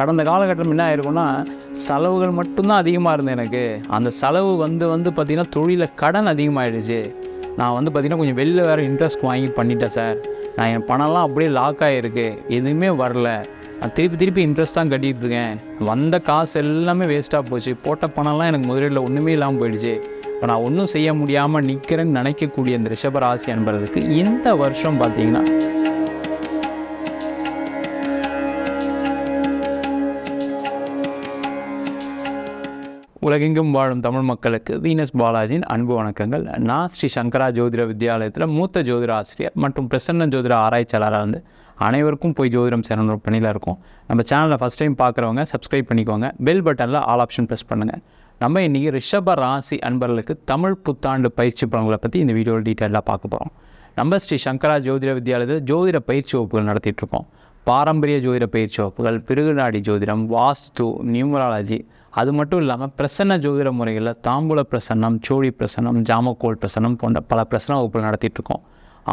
கடந்த காலகட்டம் என்ன ஆயிருக்கும்னா செலவுகள் மட்டும்தான் அதிகமாக இருந்தது எனக்கு. அந்த செலவு வந்து வந்து பார்த்திங்கன்னா தொழிலில் கடன் அதிகமாகிடுச்சு நான் வந்து பார்த்திங்கன்னா கொஞ்சம் வெளில வேறு இன்ட்ரெஸ்ட் வாங்கி பண்ணிட்டேன் சார் நான் என் பணம்லாம் அப்படியே லாக் ஆகிருக்கு எதுவுமே வரல. நான் திருப்பி திருப்பி இன்ட்ரெஸ்ட் தான் கட்டிகிட்டு இருக்கேன். வந்த காசு எல்லாமே வேஸ்ட்டாக போச்சு. போட்ட பணம்லாம் எனக்கு முதலீட்டில் ஒன்றுமே இல்லாமல் போயிடுச்சு. இப்போ நான் ஒன்றும் செய்ய முடியாமல் நிற்கிறேன்னு நினைக்கக்கூடிய இந்த ரிஷபராசி அன்பர்களுக்கு இந்த வருஷம் பார்த்தீங்கன்னா உலகெங்கும் வாழும் தமிழ் மக்களுக்கு வீனஸ் பாலாஜியின் அன்பு வணக்கங்கள். நான் ஸ்ரீ. சங்கரா ஜோதிட வித்யாலயத்தில் மூத்த ஜோதிட ஆசிரியர் மற்றும் பிரசன்ன ஜோதிட ஆராய்ச்சியாளராக இருந்து அனைவருக்கும் போய் ஜோதிடம் சேரணும் ஒரு பணியில் இருக்கும். நம்ம சேனலை ஃபஸ்ட் டைம் பார்க்குறவங்க சப்ஸ்கிரைப் பண்ணிக்கோங்க. பெல் பட்டனில் ஆல் ஆப்ஷன் ப்ரெஸ் பண்ணுங்கள் நம்ம இன்றைக்கி ரிஷப ராசி அன்பர்களுக்கு தமிழ் புத்தாண்டு பயிற்சி பலன்களை பற்றி இந்த வீடியோவில் டீட்டெயிலாக பார்க்க போகிறோம் நம்ம ஸ்ரீ. சங்கரா ஜோதிட வித்யாலயத்தில் ஜோதிட பயிற்சி வகுப்புகள் நடத்திட்டு இருக்கோம். பாரம்பரிய ஜோதிட பயிற்சி வகுப்புகள் பிருகுநாடி ஜோதிடம் வாஸ்து நியூமராலஜி அது மட்டும் இல்லாமல் பிரசன்ன ஜோதிட முறைகளில் தாம்பூல பிரசன்னம் சோழி பிரசன்னம் ஜாமக்கோல் பிரசன்னம் போன்ற பல பிரசன்ன வகுப்புகள் நடத்திட்டுருக்கோம்.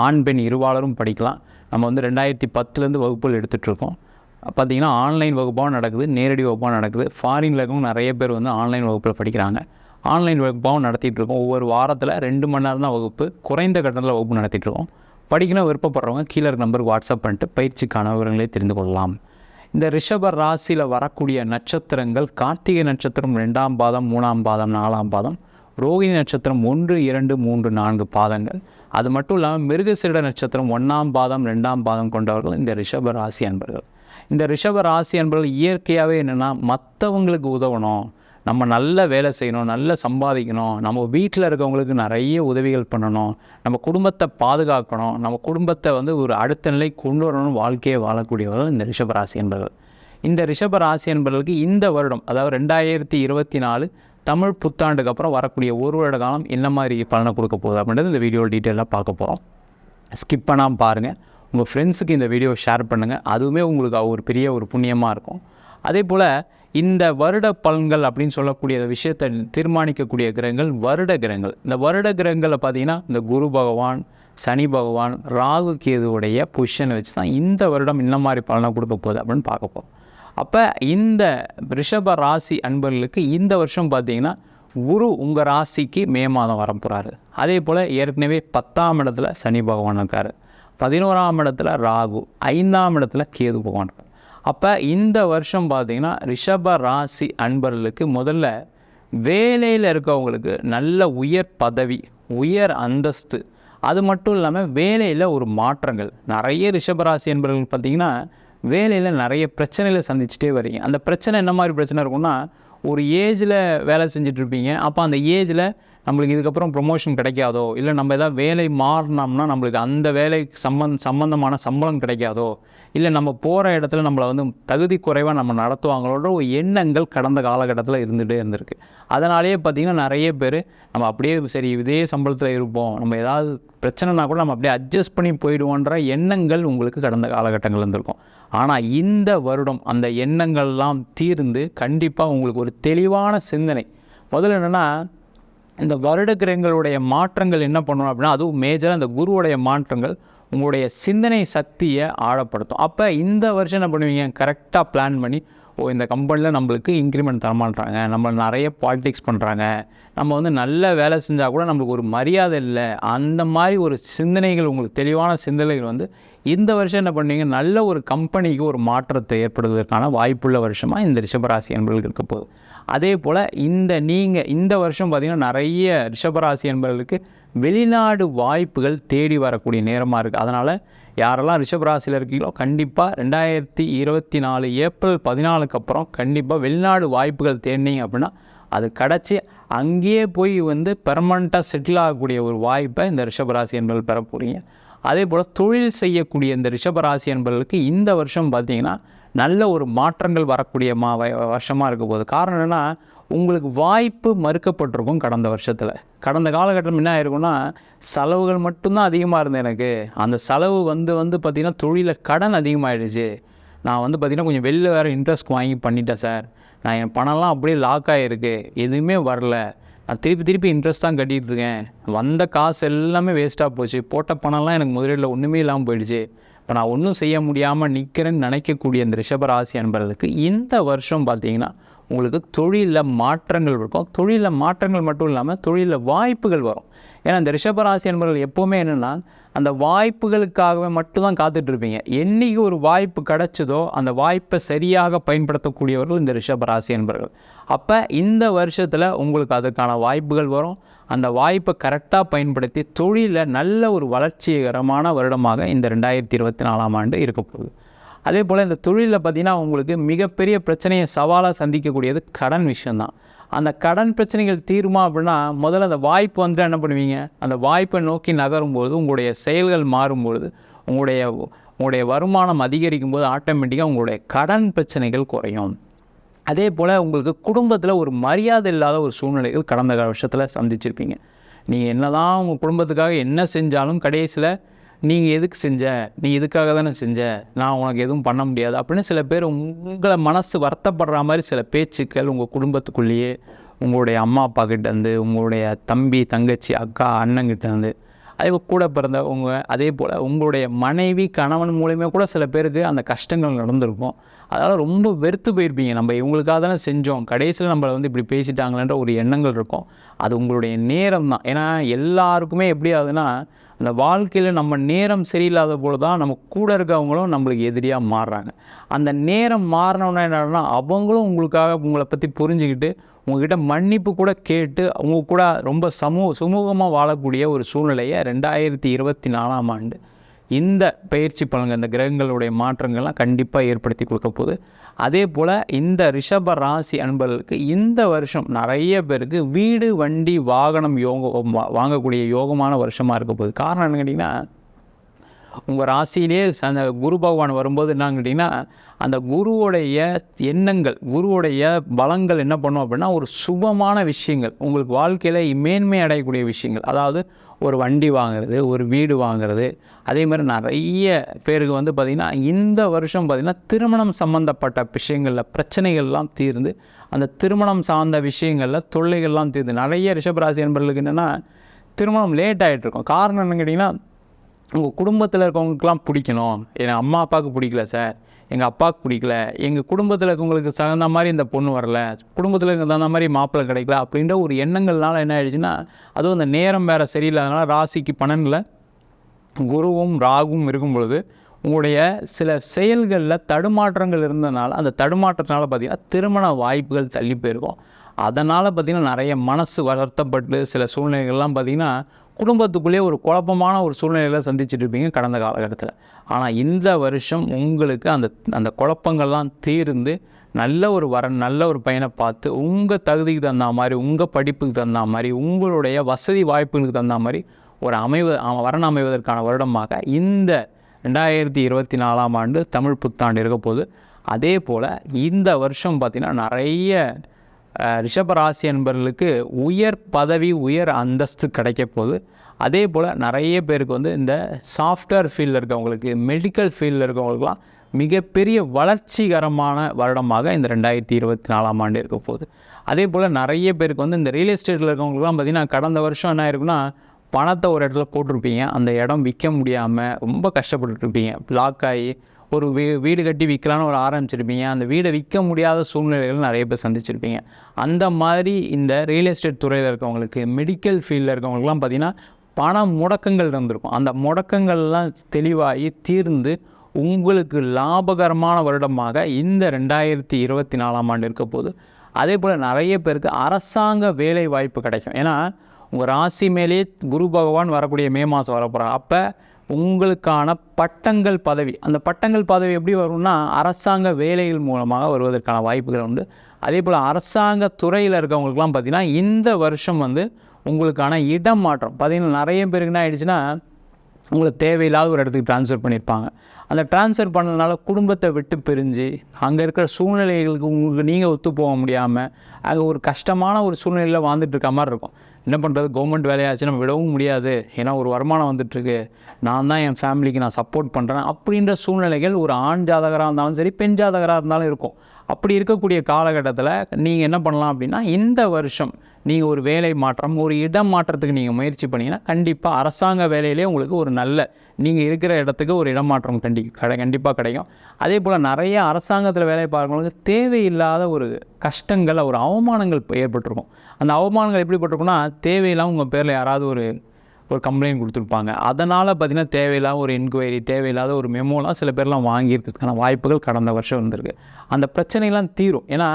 ஆண் பெண் இருவாளரும் படிக்கலாம். நம்ம வந்து ரெண்டாயிரத்தி பத்துலேருந்து வகுப்புகள் எடுத்துகிட்ருக்கோம் பார்த்திங்கன்னா பார்த்தீங்கன்னா ஆன்லைன் வகுப்பாகவும் நடக்குது நேரடி வகுப்பாகவும் நடக்குது. ஃபாரின்ல இருக்கவங்க நிறைய பேர் வந்து ஆன்லைன் வகுப்பில் படிக்கிறாங்க. ஆன்லைன் வகுப்பாகவும் நடத்திட்டு இருக்கோம் ஒவ்வொரு வாரத்தில் ரெண்டு மணி நேரம் தான் வகுப்பு குறைந்த கட்டணத்தில் வகுப்பு நடத்திட்டு இருக்கோம் படிக்கணும் விருப்பப்படுறவங்க கீழே இருக்க நம்பருக்கு வாட்ஸ்அப் பண்ணிட்டு பயிற்சிக்கான விவரங்களை தெரிந்து கொள்ளலாம். இந்த ரிஷப ராசியில் வரக்கூடிய நட்சத்திரங்கள் கார்த்திகை நட்சத்திரம் ரெண்டாம் பாதம் மூணாம் பாதம் நாலாம் பாதம் ரோகிணி நட்சத்திரம் ஒன்று இரண்டு மூன்று நான்கு பாதங்கள். அது மட்டும் இல்லாமல் மிருகசிரட நட்சத்திரம் ஒன்றாம் பாதம் ரெண்டாம் பாதம் கொண்டவர்கள் இந்த ரிஷப ராசி அன்பர்கள். இந்த ரிஷப ராசி அன்பர்கள் இயற்கையாகவே என்னென்னா மற்றவங்களுக்கு உதவணும். நம்ம நல்ல வேலை செய்யணும் நல்ல சம்பாதிக்கணும் நம்ம வீட்டில் இருக்கவங்களுக்கு நிறைய உதவிகள் பண்ணணும் நம்ம குடும்பத்தை பாதுகாக்கணும் நம்ம குடும்பத்தை வந்து ஒரு அடுத்த நிலை கொண்டு வரணும் வாழ்க்கையை வாழக்கூடியவர்கள் இந்த ரிஷபராசி என்பவர்கள் இந்த ரிஷபராசி என்பவர்களுக்கு இந்த வருடம் அதாவது ரெண்டாயிரத்தி இருபத்தி நாலு தமிழ் புத்தாண்டுக்கு அப்புறம் வரக்கூடிய ஒரு வருட காலம் என்ன மாதிரி பலனை கொடுக்க போகுது அப்படின்றது இந்த வீடியோ டீட்டெயிலாக பார்க்க போகிறோம் ஸ்கிப் பண்ணாமல் பாருங்கள் உங்கள் ஃப்ரெண்ட்ஸுக்கு இந்த வீடியோ ஷேர் பண்ணுங்கள் அதுவுமே உங்களுக்கு ஒரு பெரிய ஒரு புண்ணியமாக இருக்கும். அதே போல் இந்த வருட பலன்கள் அப்படின்னு சொல்லக்கூடிய விஷயத்தை தீர்மானிக்கக்கூடிய கிரகங்கள் வருட கிரகங்கள். இந்த வருட கிரகங்களை பார்த்திங்கன்னா இந்த குரு பகவான் சனி பகவான் ராகு கேதுவுடைய பொசிஷனை வச்சு தான் இந்த வருடம் இந்த மாதிரி பலனை கொடுக்க போகுது அப்படின்னு பார்க்க போகிறோம் அப்போ இந்த ரிஷப ராசி அன்பர்களுக்கு இந்த வருஷம் பார்த்தீங்கன்னா குரு உங்கள் ராசிக்கு மே மாதம் வரப்போகிறாரு அதே போல் ஏற்கனவே பத்தாம் இடத்துல சனி பகவான் இருக்கார். பதினோராம் இடத்துல ராகு ஐந்தாம் இடத்துல கேது பகவான் இருக்கார். அப்போ இந்த வருஷம் பார்த்தீங்கன்னா ரிஷப ராசி அன்பர்களுக்கு முதல்ல வேலையில் இருக்கவங்களுக்கு நல்ல உயர் பதவி உயர் அந்தஸ்து. அது மட்டும் இல்லாமல் வேலையில் ஒரு மாற்றங்கள். நிறைய ரிஷபராசி என்பவர்கள் பார்த்திங்கன்னா வேலையில் நிறைய பிரச்சனைகளை சந்திச்சுட்டே வரீங்க அந்த பிரச்சனை என்ன மாதிரி பிரச்சனை இருக்கும்னா ஒரு ஏஜில் வேலை செஞ்சிட்ருப்பீங்க அப்போ அந்த ஏஜில் நம்மளுக்கு இதுக்கப்புறம் ப்ரொமோஷன் கிடைக்காதோ இல்லை நம்ம எதாவது வேலை மாறினோம்னா நம்மளுக்கு அந்த வேலை சம்பந்த சம்மந்தமான சம்பளம் கிடைக்காதோ இல்லை நம்ம போகிற இடத்துல நம்மளை வந்து தகுதி குறைவாக நம்ம நடத்துவாங்களோட ஒரு எண்ணங்கள் கடந்த காலகட்டத்தில் இருந்துகிட்டே இருந்திருக்கு. அதனாலேயே பார்த்திங்கன்னா நிறைய பேர் நம்ம அப்படியே சரி இதே சம்பளத்தில் இருப்போம் நம்ம ஏதாவது பிரச்சனைனா கூட நம்ம அப்படியே அட்ஜஸ்ட் பண்ணி போயிடுவோன்ற எண்ணங்கள் உங்களுக்கு கடந்த காலகட்டங்கள் இருந்திருக்கும். ஆனால் இந்த வருடம் அந்த எண்ணங்கள்லாம் தீர்ந்து கண்டிப்பாக உங்களுக்கு ஒரு தெளிவான சிந்தனை. முதல்ல என்னென்னா இந்த வருட கிரகங்களுடைய மாற்றங்கள் என்ன பண்ணணும் அப்படின்னா அதுவும் மேஜராக இந்த குருவுடைய மாற்றங்கள் உங்களுடைய சிந்தனை சக்தியை ஆழப்படுத்தும். அப்போ இந்த வருஷம் என்ன பண்ணுவீங்க? கரெக்டாக பிளான் பண்ணி ஓ இந்த கம்பெனியில் நம்மளுக்கு இன்க்ரிமெண்ட் தரமாட்டாங்க நம்ம நிறைய பாலிடிக்ஸ் பண்ணுறாங்க நம்ம வந்து நல்ல வேலை செஞ்சால் கூட நம்மளுக்கு ஒரு மரியாதை இல்லை. அந்த மாதிரி ஒரு சிந்தனைகள் உங்களுக்கு தெளிவான சிந்தனைகள் வந்து இந்த வருஷம் என்ன பண்ணுவீங்க நல்ல ஒரு கம்பெனிக்கு ஒரு மாற்றத்தை ஏற்படுவதற்கான வாய்ப்புள்ள வருஷமாக இந்த ரிஷபராசி என்பர்களுக்கு இருக்க போகுது. அதே போல் இந்த நீங்கள் இந்த வருஷம் பார்த்திங்கன்னா நிறைய ரிஷபராசி என்பவர்களுக்கு வெளிநாடு வாய்ப்புகள் தேடி வரக்கூடிய நேரமாக இருக்குது அதனால் யாரெல்லாம் ரிஷபராசியில் இருக்கீங்களோ கண்டிப்பாக ரெண்டாயிரத்தி இருபத்தி நாலு ஏப்ரல் பதினாலுக்கு அப்புறம் கண்டிப்பாக வெளிநாடு வாய்ப்புகள் தேடினீங்க அப்படின்னா அது கிடச்சி அங்கேயே போய் வந்து பெர்மனண்ட்டாக செட்டில் ஆகக்கூடிய ஒரு வாய்ப்பை இந்த ரிஷபராசி என்பவர்கள் பெற போகிறீங்க அதே போல் தொழில் செய்யக்கூடிய இந்த ரிஷபராசி என்பவர்களுக்கு இந்த வருஷம் பார்த்திங்கன்னா நல்ல ஒரு மாற்றங்கள் வரக்கூடிய மா வருஷமாக இருக்க போகுது. காரணம் என்னென்னா உங்களுக்கு வாய்ப்பு மறுக்கப்பட்டிருக்கும் கடந்த வருஷத்தில். கடந்த காலகட்டம் என்ன ஆயிருக்கும்னா செலவுகள் மட்டும்தான் அதிகமாக இருந்தது எனக்கு. அந்த செலவு வந்து வந்து பார்த்திங்கன்னா தொழிலில் கடன் அதிகமாகிடுச்சு நான் வந்து பார்த்திங்கன்னா கொஞ்சம் வெளில வேறு இன்ட்ரெஸ்ட் வாங்கி பண்ணிட்டேன் சார் நான் என் பணம்லாம் அப்படியே லாக் ஆகிருக்கு எதுவுமே வரல. நான் திருப்பி திருப்பி இன்ட்ரெஸ்ட் தான் கட்டிகிட்டு இருக்கேன். வந்த காசு எல்லாமே வேஸ்ட்டாக போச்சு. போட்ட பணம்லாம் எனக்கு முதலீடில் ஒன்றுமே இல்லாமல் போயிடுச்சு. இப்போ நான் ஒன்றும் செய்ய முடியாமல் நிற்கிறேன்னு நினைக்கக்கூடிய இந்த ரிஷபராசி அன்பர்களுக்கு இந்த வருஷம் பார்த்தீங்கன்னா உங்களுக்கு தொழிலில் மாற்றங்கள் இருக்கும். தொழிலில் மாற்றங்கள் மட்டும் இல்லாமல் தொழிலில் வாய்ப்புகள் வரும். ஏன்னா இந்த ரிஷபராசி என்பவர்கள் எப்போவுமே என்னென்னா அந்த வாய்ப்புகளுக்காகவே மட்டும்தான் காத்துட்ருப்பீங்க. என்றைக்கு ஒரு வாய்ப்பு கிடச்சதோ அந்த வாய்ப்பை சரியாக பயன்படுத்தக்கூடியவர்கள் இந்த ரிஷபராசி என்பவர்கள். அப்போ இந்த வருஷத்தில் உங்களுக்கு அதுக்கான வாய்ப்புகள் வரும். அந்த வாய்ப்பை கரெக்டாக பயன்படுத்தி தொழிலில் நல்ல ஒரு வளர்ச்சிகரமான வருடமாக இந்த ரெண்டாயிரத்தி இருபத்தி நாலாம் ஆண்டு இருக்க போகுது. அதே போல் இந்த தொழிலில் பார்த்திங்கன்னா உங்களுக்கு மிகப்பெரிய பிரச்சனையை சவாலாக சந்திக்கக்கூடியது கடன் விஷயந்தான் அந்த கடன் பிரச்சனைகள் தீருமா அப்படின்னா முதல்ல அந்த வாய்ப்பு வந்து என்ன பண்ணுவீங்க? அந்த வாய்ப்பை நோக்கி நகரும்பொழுது உங்களுடைய செயல்கள் மாறும்பொழுது உங்களுடைய உங்களுடைய வருமானம் அதிகரிக்கும் போது ஆட்டோமேட்டிக்காக உங்களுடைய கடன் பிரச்சனைகள் குறையும். அதே போல் உங்களுக்கு குடும்பத்தில் ஒரு மரியாதை இல்லாத ஒரு சூழ்நிலைகள் கடந்த வருஷத்தில் சந்திச்சிருப்பீங்க. நீங்கள் என்ன தான் உங்கள் குடும்பத்துக்காக என்ன செஞ்சாலும் கடைசியில் நீங்கள் எதுக்கு செஞ்ச? நீ இதுக்காக தானே செஞ்ச? நான் உனக்கு எதுவும் பண்ண முடியாது. அப்படின்னு சில பேர் உங்களை மனசு வருத்தப்படுற மாதிரி சில பேச்சுக்கள் உங்கள் குடும்பத்துக்குள்ளேயே உங்களுடைய அம்மா அப்பா கிட்டேருந்து உங்களுடைய தம்பி தங்கச்சி அக்கா அண்ணங்கிட்டேருந்து அதே கூட கூட பிறந்தவங்க அதே போல் உங்களுடைய மனைவி கணவன் மூலியமாக கூட சில பேருக்கு அந்த கஷ்டங்கள் நடந்திருக்கும். அதனால் ரொம்ப வெறுத்து போயிருப்பீங்க. நம்ம இவங்களுக்காக தானே செஞ்சோம். கடைசியில் நம்மளை வந்து இப்படி பேசிட்டாங்களேன்ற ஒரு எண்ணங்கள் இருக்கும். அது உங்களுடைய நேரம் தான். ஏன்னா எல்லாருக்குமே எப்படி ஆகுதுன்னா அந்த வாழ்க்கையில் நம்ம நேரம் சரியில்லாத போது தான் நம்ம கூட இருக்கவங்களும் நம்மளுக்கு எதிரியாக மாறுறாங்க. அந்த நேரம் மாறினோன்னா என்னன்னா அவங்களும் உங்களுக்காக உங்களை பற்றி புரிஞ்சுக்கிட்டு உங்ககிட்ட மன்னிப்பு கூட கேட்டு அவங்க கூட ரொம்ப சமூக சுமூகமாக வாழக்கூடிய ஒரு சூழ்நிலையை ரெண்டாயிரத்தி இருபத்தி நாலாம் ஆண்டு இந்த பயிற்சி பலன்கள் இந்த கிரகங்களுடைய மாற்றங்கள்லாம் கண்டிப்பாக ஏற்படுத்தி கொடுக்க போகுது. அதே போல் இந்த ரிஷப ராசி அன்பர்களுக்கு இந்த வருஷம் நிறைய பேருக்கு வீடு வண்டி வாகனம் யோகம் வாங்கக்கூடிய யோகமான வருஷமாக இருக்க போகுது. காரணம் என்னன்னு கேட்டிங்கன்னா உங்கள் ராசியிலே அந்த குரு பகவான் வரும்போது என்னன்னு கேட்டிங்கன்னா அந்த குருவுடைய எண்ணங்கள் குருவுடைய பலங்கள் என்ன பண்ணும் அப்படின்னா ஒரு சுபமான விஷயங்கள் உங்களுக்கு வாழ்க்கையில் மேன்மை அடையக்கூடிய விஷயங்கள். அதாவது ஒரு வண்டி வாங்குறது ஒரு வீடு வாங்குறது. அதே மாதிரி நிறைய பேருக்கு வந்து பார்த்திங்கன்னா இந்த வருஷம் பார்த்திங்கன்னா திருமணம் சம்மந்தப்பட்ட விஷயங்களில் பிரச்சனைகள்லாம் தீர்ந்து அந்த திருமணம் சார்ந்த விஷயங்களில் தொல்லைகள்லாம் தீர்ந்து. நிறைய ரிஷபராசி என்பர்களுக்கு என்னென்னா திருமணம் லேட் ஆகிட்டு இருக்கும். காரணம் என்னன்னு கேட்டிங்கன்னா உங்கள் குடும்பத்தில் இருக்கவங்களுக்குலாம் பிடிக்கணும். என் அம்மா அப்பாவுக்கு பிடிக்கல சார். எங்கள் அப்பாவுக்கு பிடிக்கல. எங்கள் குடும்பத்தில் இருக்கவங்களுக்கு தகுந்த மாதிரி இந்த பொண்ணு வரல. குடும்பத்தில் இருக்க தகுந்த மாதிரி மாப்பிள்ளை கிடைக்கல அப்படின்ற ஒரு எண்ணங்கள்னால என்ன ஆயிடுச்சுன்னா அதுவும் அந்த நேரம் வேறு சரியில்லாதனால ராசிக்கு பன்னெண்டில் குருவும் ராகுவும் இருக்கும் பொழுது உங்களுடைய சில செயல்களில் தடுமாற்றங்கள் இருந்ததுனால அந்த தடுமாற்றத்தினால பார்த்தீங்கன்னா திருமண வாய்ப்புகள் தள்ளி போயிருக்கும். அதனால் பார்த்திங்கன்னா நிறைய மனசு வருத்தப்பட்டு சில சூழ்நிலைகள்லாம் பார்த்திங்கன்னா குடும்பத்துக்குள்ளேயே ஒரு குழப்பமான ஒரு சூழ்நிலையில் சந்திச்சுட்டு இருப்பீங்க கடந்த காலகட்டத்தில். ஆனால் இந்த வருஷம் உங்களுக்கு அந்த அந்த குழப்பங்கள்லாம் தீர்ந்து நல்ல ஒரு வர நல்ல ஒரு பையனை பார்த்து உங்கள் தகுதிக்கு தகுந்த மாதிரி உங்கள் படிப்புக்கு தகுந்த மாதிரி உங்களுடைய வசதி வாய்ப்புகளுக்கு தகுந்த மாதிரி ஒரு அமைவு அ- வரன் அமைவதற்கான வருடமாக இந்த ரெண்டாயிரத்தி இருபத்தி நாலாம் ஆண்டு தமிழ் புத்தாண்டு இருக்க போது அதே போல் இந்த வருஷம் பார்த்திங்கன்னா நிறைய ரிஷபராசி என்பவர்களுக்கு உயர் பதவி உயர் அந்தஸ்து கிடைக்க போகுது. அதே போல் நிறைய பேருக்கு வந்து இந்த சாஃப்ட்வேர் ஃபீல்டில் இருக்கவங்களுக்கு மெடிக்கல் ஃபீல்டில் இருக்கவங்களுக்குலாம் மிகப்பெரிய வளர்ச்சிகரமான வருடமாக இந்த ரெண்டாயிரத்தி இருபத்தி நாலாம் ஆண்டு இருக்க போகுது. அதே போல் நிறைய பேருக்கு வந்து இந்த ரியல் எஸ்டேட்டில் இருக்கவங்களுக்குலாம் பார்த்திங்கன்னா கடந்த வருஷம் என்ன ஆயிருக்குன்னா பணத்தை ஒரு இடத்துல போட்டிருப்பீங்க. அந்த இடம் விற்க முடியாமல் ரொம்ப கஷ்டப்பட்டுட்டு இருப்பீங்க. பிளாக் ஆகி ஒரு வீ வீடு கட்டி விற்கலான்னு ஒரு ஆரம்பிச்சிருப்பீங்க அந்த வீடை விற்க முடியாத சூழ்நிலைகள் நிறைய பேர் சந்திச்சிருப்பீங்க. அந்த மாதிரி இந்த ரியல் எஸ்டேட் துறையில் இருக்கவங்களுக்கு மெடிக்கல் ஃபீல்டில் இருக்கவங்களுக்குலாம் பார்த்திங்கன்னா பண முடக்கங்கள் இருந்திருக்கும். அந்த முடக்கங்கள்லாம் தெளிவாகி தீர்ந்து உங்களுக்கு லாபகரமான வருடமாக இந்த ரெண்டாயிரத்தி இருபத்தி நாலாம் ஆண்டு இருக்க போது அதே போல் நிறைய பேருக்கு அரசாங்க வேலை வாய்ப்பு கிடைக்கும். ஏன்னா உங்கள் ராசி மேலேயே குரு பகவான் வரக்கூடிய மே மாதம் வரப்போகிறாங்க அப்போ உங்களுக்கான பட்டங்கள் பதவி. அந்த பட்டங்கள் பதவி எப்படி வரும்னா அரசாங்க வேலைகள் மூலமாக வருவதற்கான வாய்ப்புகள் உண்டு. அதே போல் அரசாங்க துறையில் இருக்கவங்களுக்குலாம் பார்த்திங்கன்னா இந்த வருஷம் வந்து உங்களுக்கான இடம் மாற்றம். பார்த்திங்கன்னா நிறைய பேருக்கு என்ன ஆகிடுச்சுன்னா உங்களுக்கு தேவையில்லாத ஒரு இடத்துக்கு ட்ரான்ஸ்ஃபர் பண்ணியிருப்பாங்க. அந்த ட்ரான்ஸ்ஃபர் பண்ணதுனால குடும்பத்தை விட்டு பிரிஞ்சு அங்கே இருக்கிற சூழ்நிலைகளுக்கு உங்களுக்கு நீங்கள் ஒத்து போக முடியாமல் அங்கே ஒரு கஷ்டமான ஒரு சூழ்நிலையில் வாழ்ந்துட்டு இருக்க மாதிரி இருக்கும். என்ன பண்ணுறது கவர்மெண்ட் வேலையாச்சு நம்ம விடவும் முடியாது. ஏன்னா ஒரு வருமானம் வந்துட்டுருக்கு. நான் தான் என் ஃபேமிலிக்கு நான் சப்போர்ட் பண்ணுறேன் அப்படின்ற சூழ்நிலைகள் ஒரு ஆண் ஜாதகராக இருந்தாலும் சரி பெண் ஜாதகராக இருந்தாலும் இருக்கும். அப்படி இருக்கக்கூடிய காலகட்டத்தில் நீங்கள் என்ன பண்ணலாம் அப்படின்னா இந்த வருஷம் நீங்கள் ஒரு வேலை மாற்றம் ஒரு இடம் மாற்றத்துக்கு நீங்கள் முயற்சி பண்ணீங்கன்னா கண்டிப்பாக அரசாங்க வேலையிலே உங்களுக்கு ஒரு நல்ல நீங்கள் இருக்கிற இடத்துக்கு ஒரு இடமாற்றம் கண்டி கடை கண்டிப்பாக கிடைக்கும். அதே போல் நிறைய அரசாங்கத்தில் வேலை பார்க்குறவங்களுக்கு தேவையில்லாத ஒரு கஷ்டங்கள் ஒரு அவமானங்கள் ஏற்பட்டிருக்கும். அந்த அவமானங்கள் எப்படிப்பட்டிருக்கும்னா தேவையில்லாமல் உங்கள் பேரில் யாராவது ஒரு ஒரு கம்ப்ளைண்ட் கொடுத்துருப்பாங்க. அதனால் பார்த்திங்கன்னா தேவையில்லாத ஒரு என்கொயரி தேவையில்லாத ஒரு மெமோலாம் சில பேர்லாம் வாங்கியிருக்கிறதுக்கான வாய்ப்புகள் கடந்த வருஷம் வந்திருக்கு அந்த பிரச்சனைலாம் தீரும். ஏன்னா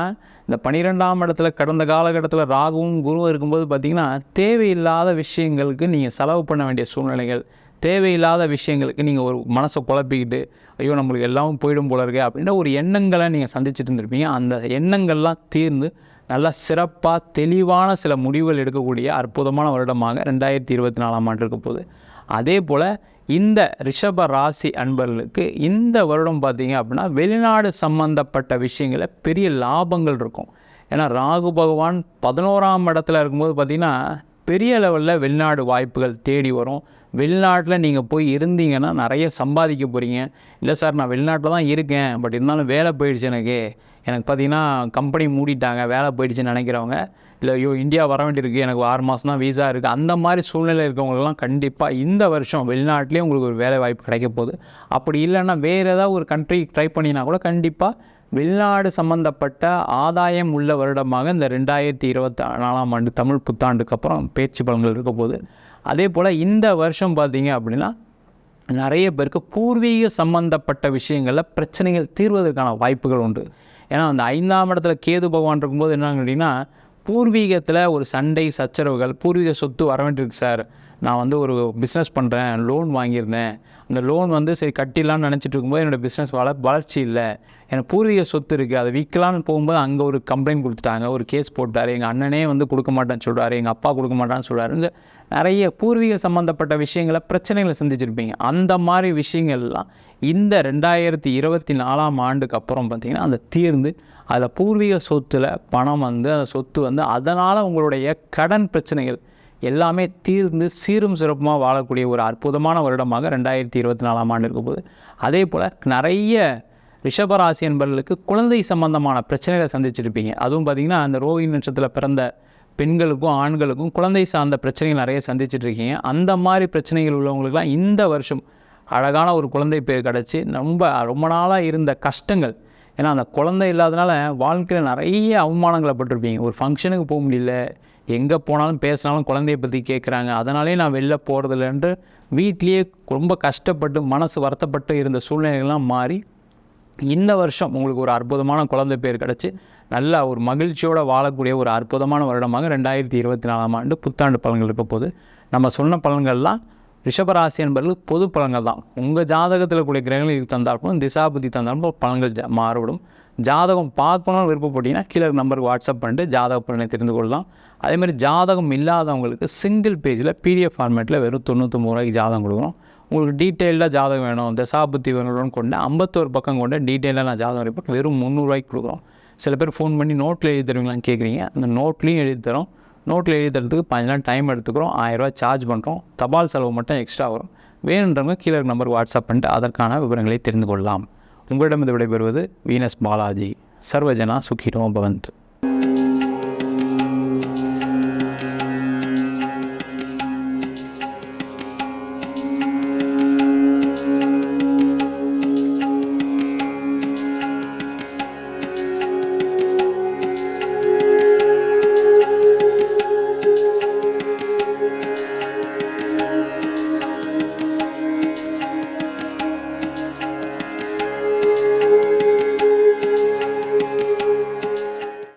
இந்த பன்னிரெண்டாம் இடத்துல கடந்த காலகட்டத்தில் ராகுவும் குருவும் இருக்கும்போது பார்த்திங்கன்னா தேவையில்லாத விஷயங்களுக்கு நீங்கள் செலவு பண்ண வேண்டிய சூழ்நிலைகள் தேவையில்லாத விஷயங்களுக்கு நீங்கள் ஒரு மனசை குழப்பிக்கிட்டு ஐயோ நம்மளுக்கு எல்லாம் போயிடும் போல இருக்கே அப்படின்ற ஒரு எண்ணங்களை நீங்கள் சந்திச்சுட்டு இருந்திருப்பீங்க. அந்த எண்ணங்கள்லாம் தீர்ந்து நல்லா சிறப்பாக தெளிவான சில முடிவுகள் எடுக்கக்கூடிய அற்புதமான வருடமாக ரெண்டாயிரத்தி இருபத்தி நாலாம் ஆண்டு இருக்க போகுது. அதே போல் இந்த ரிஷப ராசி அன்பர்களுக்கு இந்த வருடம் பார்த்தீங்க அப்படின்னா வெளிநாடு சம்பந்தப்பட்ட விஷயங்களில் பெரிய லாபங்கள் இருக்கும். ஏன்னா ராகு பகவான் பதினோராம் இடத்துல இருக்கும்போது பார்த்திங்கன்னா பெரிய லெவலில் வெளிநாடு வாய்ப்புகள் தேடி வரும். வெளிநாட்டில் நீங்கள் போய் இருந்தீங்கன்னா நிறைய சம்பாதிக்க போகிறீங்க இல்லை சார் நான் வெளிநாட்டில் தான் இருக்கேன். பட் இருந்தாலும் வேலை போயிடுச்சு எனக்கு. எனக்கு பார்த்தீங்கன்னா கம்பெனி மூடிட்டாங்க. வேலை போயிடுச்சுன்னு நினைக்கிறவங்க. இல்லை ஐயோ இந்தியா வர வேண்டியிருக்கு. எனக்கு ஆறு மாதம் தான் வீசா இருக்குது அந்த மாதிரி சூழ்நிலை இருக்கவங்களுக்குலாம் கண்டிப்பாக இந்த வருஷம் வெளிநாட்டிலே உங்களுக்கு ஒரு வேலை வாய்ப்பு கிடைக்க போகுது. அப்படி இல்லைன்னா வேறு ஏதாவது ஒரு கண்ட்ரி ட்ரை பண்ணினா கூட கண்டிப்பாக வெளிநாடு சம்பந்தப்பட்ட ஆதாயம் உள்ள வருடமாக இந்த ரெண்டாயிரத்தி இருபத்தி நாலாம் ஆண்டு தமிழ் புத்தாண்டுக்கு அப்புறம் பேச்சு பலன்கள் இருக்க போகுது. அதே போல் இந்த வருஷம் பார்த்தீங்க அப்படின்னா நிறைய பேருக்கு பூர்வீக சம்பந்தப்பட்ட விஷயங்களில் பிரச்சனைகள் தீர்வதற்கான வாய்ப்புகள் உண்டு. ஏன்னா அந்த ஐந்தாம் இடத்துல கேது பகவான் இருக்கும்போது என்னன்னு கேட்டிங்கன்னா பூர்வீகத்தில் ஒரு சண்டை சச்சரவுகள் பூர்வீக சொத்து வர வேண்டியிருக்கு சார். நான் வந்து ஒரு பிஸ்னஸ் பண்ணுறேன் லோன் வாங்கியிருந்தேன். இந்த லோன் வந்து சரி கட்டிடலாம்னு நினச்சிட்டு இருக்கும்போது என்னோடய பிஸ்னஸ் வள வளர்ச்சி இல்லை. எனக்கு பூர்வீக சொத்து இருக்குது அதை விற்கலான்னு போகும்போது அங்கே ஒரு கம்ப்ளைண்ட் கொடுத்துட்டாங்க. ஒரு கேஸ் போட்டார். எங்கள் அண்ணனே வந்து கொடுக்க மாட்டேன்னு சொல்கிறாரு எங்கள் அப்பா கொடுக்க மாட்டான்னு சொல்கிறாரு இந்த நிறைய பூர்வீக சம்மந்தப்பட்ட விஷயங்களை பிரச்சனைகளை சந்திச்சிருப்பீங்க. அந்த மாதிரி விஷயங்கள்லாம் இந்த ரெண்டாயிரத்தி இருபத்தி நாலாம் ஆண்டுக்கு அப்புறம் பார்த்திங்கன்னா அந்த தீர்ந்து அதில் பூர்வீக சொத்தில் பணம் வந்து அந்த சொத்து வந்து அதனால் உங்களுடைய கடன் பிரச்சனைகள் எல்லாமே தீர்ந்து சீரும் சிறப்புமாக வாழக்கூடிய ஒரு அற்புதமான வருடமாக ரெண்டாயிரத்தி இருபத்தி நாலாம் ஆண்டு இருக்க போது அதே போல் நிறைய ரிஷபராசி என்பர்களுக்கு குழந்தை சம்பந்தமான பிரச்சனைகளை சந்திச்சிருப்பீங்க. அதுவும் பார்த்திங்கன்னா அந்த ரோஹி நட்சத்திரத்தில் பிறந்த பெண்களுக்கும் ஆண்களுக்கும் குழந்தை சார்ந்த பிரச்சனைகள் நிறைய சந்திச்சிட்டு இருக்கீங்க அந்த மாதிரி பிரச்சனைகள் உள்ளவங்களுக்குலாம் இந்த வருஷம் அழகான ஒரு குழந்தை பேர் கிடச்சி ரொம்ப ரொம்ப நாளாக இருந்த கஷ்டங்கள். ஏன்னா அந்த குழந்தை இல்லாதனால வாழ்க்கையில் நிறைய அவமானங்களை பட்டிருப்பீங்க. ஒரு ஃபங்க்ஷனுக்கு போக முடியல. எங்கே போனாலும் பேசினாலும் குழந்தைய பற்றி கேட்குறாங்க அதனாலே நான் வெளில போகிறதில்லன்று வீட்லேயே ரொம்ப கஷ்டப்பட்டு மனசு வருத்தப்பட்டு இருந்த சூழ்நிலைகள்லாம் மாறி இந்த வருஷம் உங்களுக்கு ஒரு அற்புதமான குழந்தை பேர் கிடச்சி நல்லா ஒரு மகிழ்ச்சியோடு வாழக்கூடிய ஒரு அற்புதமான வருடமாக ரெண்டாயிரத்தி இருபத்தி நாலாம் ஆண்டு புத்தாண்டு பலன்கள் இருக்க போது நம்ம சொன்ன பலன்கள்லாம் ரிஷபராசி என்பது பொது பலன்கள் தான். உங்கள் ஜாதகத்தில் கூடிய கிரகங்கள் தந்தாலும் திசாபுத்தி தந்தாலும் பலன்கள் ஜா- மாறுபடும். ஜாதகம் பார்க்கணும்னு விருப்பப்பட்டீங்கன்னா கீழே நம்பருக்கு வாட்ஸ்அப் பண்ணிட்டு ஜாதக பலனை தெரிந்து கொள்ளலாம். அதேமாதிரி ஜாதகம் இல்லாதவங்களுக்கு சிங்கிள் பேஜில் பிடிஎஃப் ஃபார்மேட்டில் வெறும் தொண்ணூற்றொம்பது ரூபாய்க்கு ஜாதகம் கொடுக்குறோம் உங்களுக்கு டீட்டெயிலாக ஜாதகம் வேணும். தசாபுத்தி வேணும்னு கொண்டு ஐம்பத்தோரு பக்கம் கொண்டு டீட்டெயிலாக நான் ஜாதகம் ரிப்போர்ட் வெறும் முந்நூறுரூவாய்க்கு கொடுக்குறோம் சில பேர் ஃபோன் பண்ணி நோட்டில் எழுதி தருவீங்களான்னு கேட்குறீங்க அந்த நோட்லேயும் எழுதி தரோம். நோட்டில் எழுதி தரதுக்கு பதினஞ்சு நாள் டைம் எடுத்துக்கிறோம் ஆயிரரூவா சார்ஜ் பண்ணுறோம் தபால் செலவு மட்டும் எக்ஸ்ட்ரா வரும். வேணுன்றவங்க கீழே நம்பருக்கு வாட்ஸ்அப் பண்ணிட்டு அதற்கான விவரங்களை தெரிந்து கொள்ளலாம். உங்களிடம் விடைபெறுவது வீனஸ் பாலாஜி. சர்வஜனா சுகினோ பவந்த்.